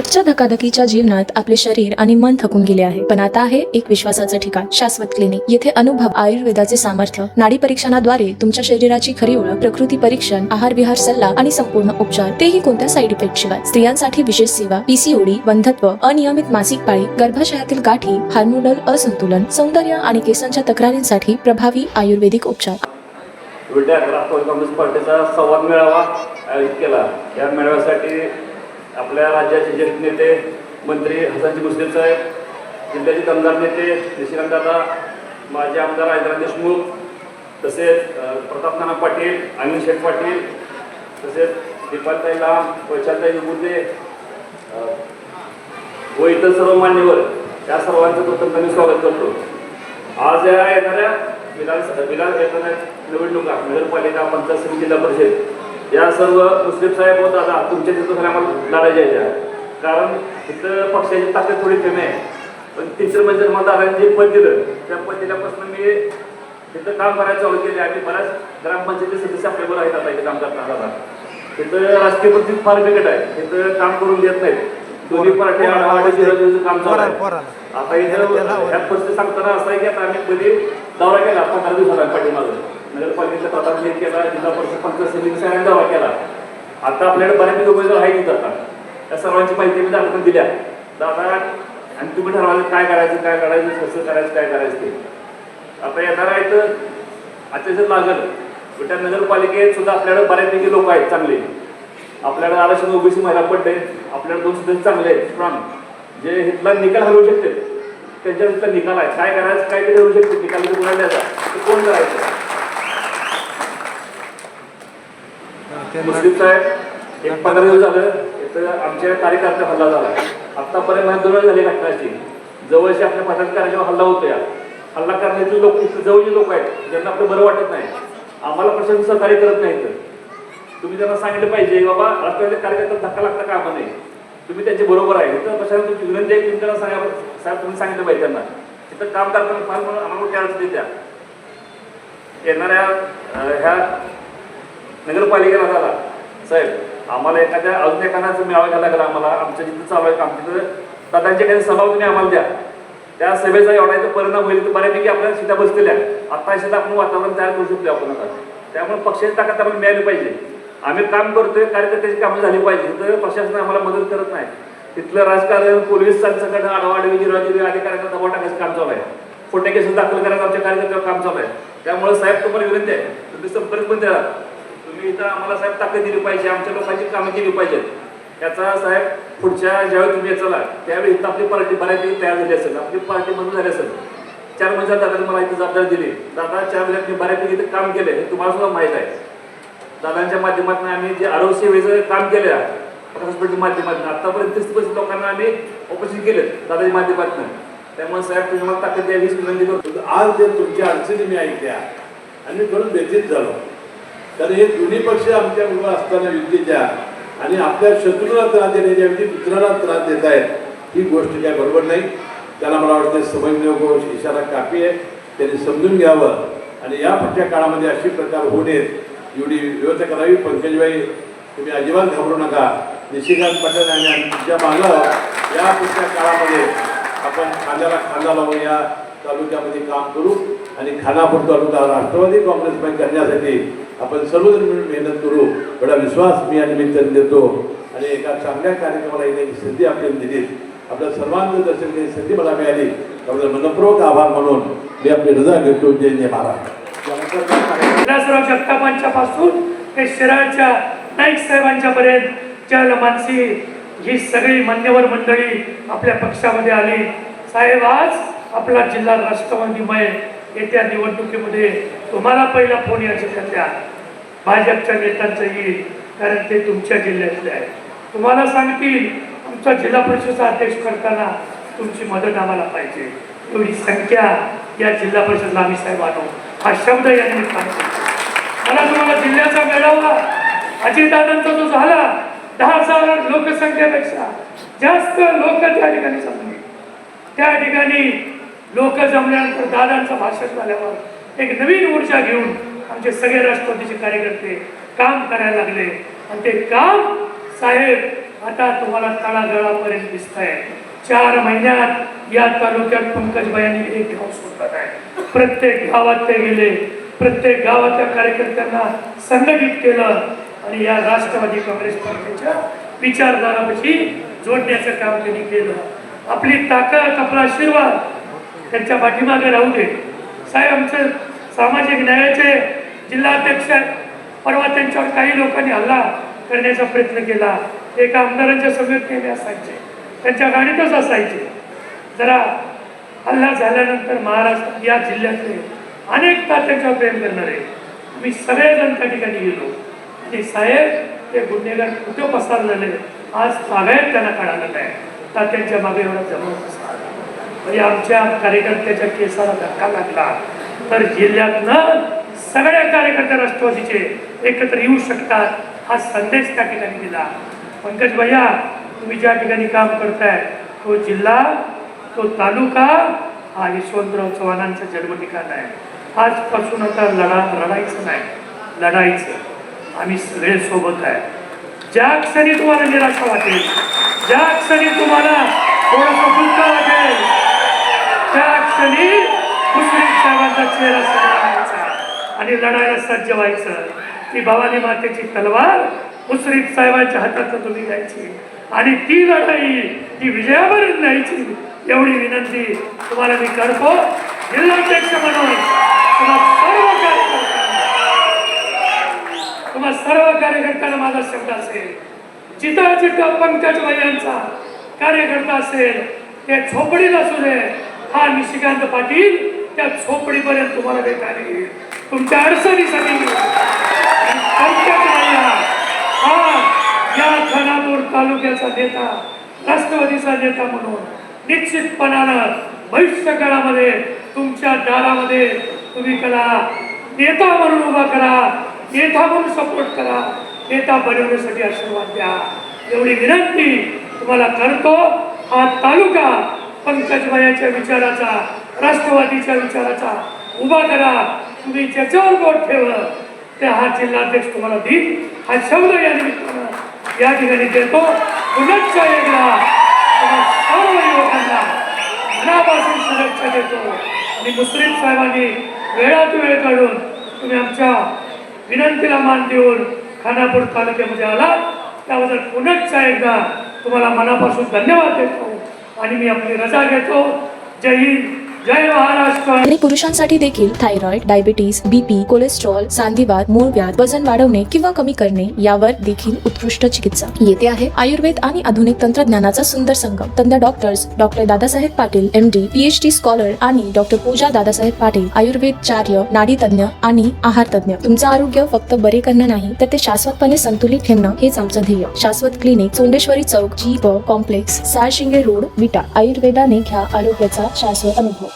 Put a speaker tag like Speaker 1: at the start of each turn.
Speaker 1: आजच्या धकाधकीच्या जीवनात आपले शरीर आणि मन थकून गेले आहे. पण आता आहे एक विश्वासाचं ठिकाण शाश्वत क्लिनिक येथे अनुभव आयुर्वेदाचे सामर्थ्य नाडी परीक्षणाद्वारे तुमच्या शरीराची खरी ओळख प्रकृती परीक्षण आहार विहार सल्ला आणि संपूर्ण उपचार. तेही कोणत्या साईड इफेक्ट शिवाय? स्त्रियांसाठी विशेष सेवा पीसीओडी बंधत्व अनियमित मासिक पाळी गर्भाशयातील गाठी हार्मोनल असंतुलन सौंदर्य आणि केसांच्या तक्रारींसाठी प्रभावी आयुर्वेदिक उपचार.
Speaker 2: विट्या संवाद मेळावा आयोजित केला. या मेळाव्यासाठी आपल्या राज्याचे ज्येष्ठ नेते मंत्री हसनजी मुस्लिम साहेब जिल्ह्याचे दमदार नेते निशिकांत दादा माजी आमदार राजेंद्र देशमुख तसेच प्रताप नाना पाटील अनिल शेठ पाटील तसेच दीपालताई लांब वैशालताई मुद्दे व इतर सर्व मान्यवर या सर्वांचं प्रथम मी स्वागत करतो. आज या येणाऱ्या विधान विधान येणाऱ्या निवडणुका नगरपालिका पंचायत समिती जिल्हा परिषद या सर्व मुस्लिम साहेब व दादा तुमच्या तिथं आम्हाला लढायच्या आहेत या. कारण इथं पक्षाची ताकद थोडी कमी आहे. पण तिसरं म्हणजे मला दादांनी जे पद दिलं त्या पद दिल्यापासून मी तिथं काम करायला चालू केले आणि बऱ्याच ग्रामपंचायती सदस्य आपल्यावर आहेत आता इथे काम करताना दादा तिथं राजकीय परिस्थिती फार बिकट आहे. तिथं काम करून देत नाहीत. दोन्ही पार्टी काम चालू आहे. आता इथं ह्या परिस्थिती सांगताना असं आहे की आता आम्ही कधी दौरा केला पंधरा दिवसाला पाठीमागं. नगरपालिकेच्या प्रतापने केला जिल्हा परिषद पंचायत समितीचा सगळ्यांनी केला आता आपल्याकडे बऱ्यापैकी उमेदवार आहेत तिथं आता. त्या सर्वांची माहिती मी दाखवून दिल्या दादा आणि तुम्ही ठरवायचं काय करायचं काय करायचं कसं करायचं काय करायचं ते. आता येणार आहे तर अत्याचार लागल त्या नगरपालिकेत सुद्धा आपल्याकडे बऱ्यापैकी लोक आहेत चांगले. आपल्याकडे आरक्षण ओबीसी महिला पडले आपल्याकडे दोन सदस्य चांगले आहेत स्ट्रॉंग जे हितला निकाल हलवू शकते त्यांच्या निकाल आहे. काय करायचं काय ते ठरवू शकते निकाल जर कोणाला द्यायचा कोण करायचं मुस्लिम साहेब एक पंधरा दिवस झालं इथं आमच्या कार्यकर्त्या हल्ला झाला. आतापर्यंत माझ्या दोन झाली घटनाची जवळचे आपल्या पदाधिकाऱ्याच्यावर हल्ला होतो या. हल्ला करण्याचे लोक इथं जवळचे लोक आहेत ज्यांना आपलं बरं वाटत नाही. आम्हाला प्रशासन सहकार्य करत नाही इथं. तुम्ही त्यांना सांगितलं पाहिजे बाबा राष्ट्रवादी कार्यकर्त्याला धक्का लागता कामा नाही तुम्ही त्यांच्या बरोबर आहे. इथं प्रशासन तुमची विनंती आहे तुम्ही त्यांना सांगा साहेब तुम्ही सांगितलं पाहिजे त्यांना. तिथं काम करताना फार म्हणून आम्हाला मोठी येणाऱ्या ह्या नगरपालिकेला झाला. साहेब आम्हाला एखाद्या अजून एखाद्याचं मेळावा घ्यायला लागला आम्हाला आमच्या जिथं चालू आहे काम तिथं दादांची काही सभा तुम्ही आम्हाला द्या. त्या सभेचा एवढा इथं परिणाम होईल तर बऱ्यापैकी आपल्याला सीटा बसलेल्या आता शेतात आपण वातावरण तयार करू शकतो आपण आता. त्यामुळे पक्षाची ताकद आम्हाला मिळाली पाहिजे. आम्ही काम करतोय कार्यकर्त्याची कामं झाली पाहिजे तर प्रशासन आम्हाला मदत करत नाही. तिथलं राजकारण पोलीस संघटना आडवाडी जिराजिरी अधिकाऱ्यांना दबाव टाकायचं काम चालू आहे. खोटे केसेस दाखल करायचं आमच्या कार्यकर्त्यावर काम चालू आहे. त्यामुळे साहेब तुम्हाला विनंती आहे तुम्ही संपर्क पण द्या तुम्ही इथं आम्हाला साहेब ताकद दिली पाहिजे आमच्या लोकांची कामं केली पाहिजेत. याचा साहेब पुढच्या ज्यावेळी तुम्ही चला त्यावेळी इथं आपली पार्टी बऱ्यापैकी तयार झाली असेल आपली पार्टी बंद झाली असेल. चार महिन्यात दादाने मला इथे जबाबदारी दिली. दादा चार महिन्यात मी बऱ्यापैकी इथं काम केलं हे तुम्हाला सुद्धा माहीत आहे. दादांच्या माध्यमातून आम्ही जे आरोग्य सेवेचं काम केलं हॉस्पिटलच्या माध्यमातून आतापर्यंत तीस पैसे लोकांना आम्ही ऑपरेशन केले दादाच्या माध्यमातून. त्यामुळे साहेब तुम्ही मला ताकद द्यावी हीच विनंती करतो.
Speaker 3: आज जे तुमच्या अडचणी मी ऐकल्या आणि मी थोडं व्यथित झालो. तर हे दोन्ही पक्ष आमच्या बरोबर असताना युतीच्या आणि आपल्या शत्रूला त्रास देण्याच्या ऐवजी त्रास देत आहेत ही गोष्ट काय बरोबर नाही. त्याला मला वाटतं समजणं गोष इशारा काफी आहे. त्यांनी समजून घ्यावं. आणि या पुढच्या काळामध्ये अशी प्रकार होऊ नयेत. एवढी व्यवस्था करावी. पंकजबाई तुम्ही अजिबात घाबरू नका. निशिकांत पाटील आणि आमच्या मागं या पुढच्या काळामध्ये आपण खांद्याला खांदा लावून या तालुक्यामध्ये काम करू आणि खानापूर तालुका राष्ट्रवादी काँग्रेस करण्यासाठी आपण सर्वजण मिळून मेहनत करू. एवढा विश्वास मी या निमित्ताने देतो. आणि एका चांगल्या कार्यक्रमाला येण्याची संधी आपल्याला दिली आपल्या सर्वांचं दर्शन घेण्याची संधी मला मिळाली. त्याबद्दल मनपूर्वक आभार म्हणून मी आपली रजा घेतो. जय जय महाराज.
Speaker 4: जगतापांच्या पासून ते शिराच्या नाईक साहेबांच्या पर्यंत ज्या मानसी ही सगळी मान्यवर मंडळी आपल्या पक्षामध्ये आली. साहेब आज आपला जिल्हा राष्ट्रवादीमय येत्या निवडणुकीमध्ये तुम्हाला पहिला फोन या जिल्ह्यातल्या भाजपच्या नेत्यांचं येईल कारण ते तुमच्या जिल्ह्यातले आहे तुम्हाला सांगतील तुमचा जिल्हा परिषदचा अध्यक्ष करताना तुमची मदत आम्हाला पाहिजे. एवढी संख्या या जिल्हा परिषदला आम्ही साहेब आणू. हा शब्द या निमित्ताने सांगतो. मला तुम्हाला जिल्ह्याचा मेळावा अजितदादांचा जो झाला दहा हजार लोकसंख्येपेक्षा जास्त लोक त्या ठिकाणी जमले त्या ठिकाणी लोक जमल्यानंतर दादांचं भाषण झाल्यावर एक नवीन ऊर्जा घेऊन आमचे सगळे राष्ट्रवादीचे कार्यकर्ते काम करायला लागले. आणि ते काम साहेब आता तुम्हाला तळागळापर्यंत दिसत आहे चार महिन्यात या तालुक्यात पंकजबाईंनी एक गाव सोडत आहे प्रत्येक गावात ते गेले. प्रत्येक गावातल्या कार्यकर्त्यांना संघटित केलं. आणि या राष्ट्रवादी काँग्रेस पार्टीच्या विचारधारापाशी जोडण्याचं काम त्यांनी केलं. आपली ताकद आपला आशीर्वाद त्यांच्या पाठीमागे राहू दे. साहेब आमचे सामाजिक न्यायाचे जिल्हाध्यक्ष आहेत. परवा त्यांच्यावर काही लोकांनी हल्ला करण्याचा प्रयत्न केला. एका आमदारांच्या सभेत नेहमी असायचे. त्यांच्या गाडीतच असायचे. जरा हल्ला झाल्यानंतर महाराष्ट्र या जिल्ह्यातले अनेक तात्याच्यावर प्रेम करणारे आम्ही सगळेजण त्या ठिकाणी गेलो. आणि साहेब ते गुन्हेगार कुठं पसार झाले आज बागायत त्यांना कळालं नाही तात्यांच्या मागे एवढा जमा पसार म्हणजे आमच्या कार्यकर्त्याच्या केसाला धक्का लागला. तर जिल्ह्यातनं सगळ्या कार्यकर्ते राष्ट्रवादीचे एकत्र येऊ शकतात हा संदेश त्या ठिकाणी दिला. पंकज भैया तुम्ही ज्या ठिकाणी काम करताय तो जिल्हा तो तालुका हा यशवंतराव चव्हाणांचं जन्म ठिकाण आहे. आजपासून आता लढा लढायचं नाही लढायचं. आम्ही सगळे सोबत आहे. ज्या क्षणी तुम्हाला निराशा वाटेल ज्या क्षणी तुम्हाला थोडंसं दुःख वाटेल त्या क्षणी मुस्लिम साहेबांचा चेहरा सजवायचा आणि लढायला सज्ज व्हायचं. ती भवानी मातेची तलवार मुस्लिम साहेबांच्या हातात तुम्ही द्यायची आणि ती लढाई ती विजयापर्यंत न्यायची. एवढी विनंती तुम्हाला मी करतो. जिल्हाध्यक्ष म्हणून तुम्हा सर्व कार्यकर्त्यांना तुम्हा सर्व कार्यकर्त्यांना माझा शब्द असेल. जिथं जिथं पंकज यांचा कार्यकर्ता असेल. ते झोपडीत असू दे हा निशिकांत पाटील त्या झोपडीपर्यंत तुम्हाला भेटायला येईल तुमच्या अडचणीसाठी हा. या खानापूर तालुक्याचा नेता राष्ट्रवादीचा नेता म्हणून निश्चितपणानं भविष्य काळामध्ये तुमच्या दारामध्ये तुम्ही करा. नेता म्हणून उभा करा. नेता म्हणून सपोर्ट करा. नेता बनवण्यासाठी आशीर्वाद द्या. एवढी विनंती तुम्हाला करतो. हा तालुका पंकजबायाच्या विचाराचा राष्ट्रवादीच्या विचाराचा उभा करा. तुम्ही ज्याच्यावर बोट ठेवलं ते हा जिल्हाध्यक्ष तुम्हाला देईल. हा शब्द या निमित्तानं या ठिकाणी देतो. पुनश्च एकदा सर्व युवकांना मनापासून शुभेच्छा देतो. आणि मुस्लिम साहेबांनी वेळात वेळ काढून तुम्ही आमच्या विनंतीला मान देऊन खानापूर तालुक्यामध्ये आलात. त्याबद्दल पुनश्च एकदा तुम्हाला मनापासून धन्यवाद देतो. आणि मी आपली रजा घेतो. जय हिंद.
Speaker 1: आणि पुरुषांसाठी देखील थायरॉइड डायबिटीस बीपी कोलेस्ट्रॉल सांधिवात मूळव्याध वजन वाढवणे किंवा कमी करणे यावर देखील उत्कृष्ट चिकित्सा येथे आहे. आयुर्वेद आणि आधुनिक तंत्रज्ञानाचा सुंदर संगम. तज्ञ doctors doctor Dadasaheb Patil M D PhD scholar आणि डॉक्टर पूजा दादासाहेब पाटील आयुर्वेदचार्य नाडी तज्ञ आणि आहार तज्ञ तुमचं आरोग्य फक्त बरे करणं नाही तर ते शाश्वतपणे संतुलित ठेवणं हेच आमचं ध्येय. शाश्वत क्लिनिक चोंडेश्वरी चौक G complex Salshinge road Vita. आयुर्वेदाने घ्या आरोग्याचा शाश्वत अनुभव.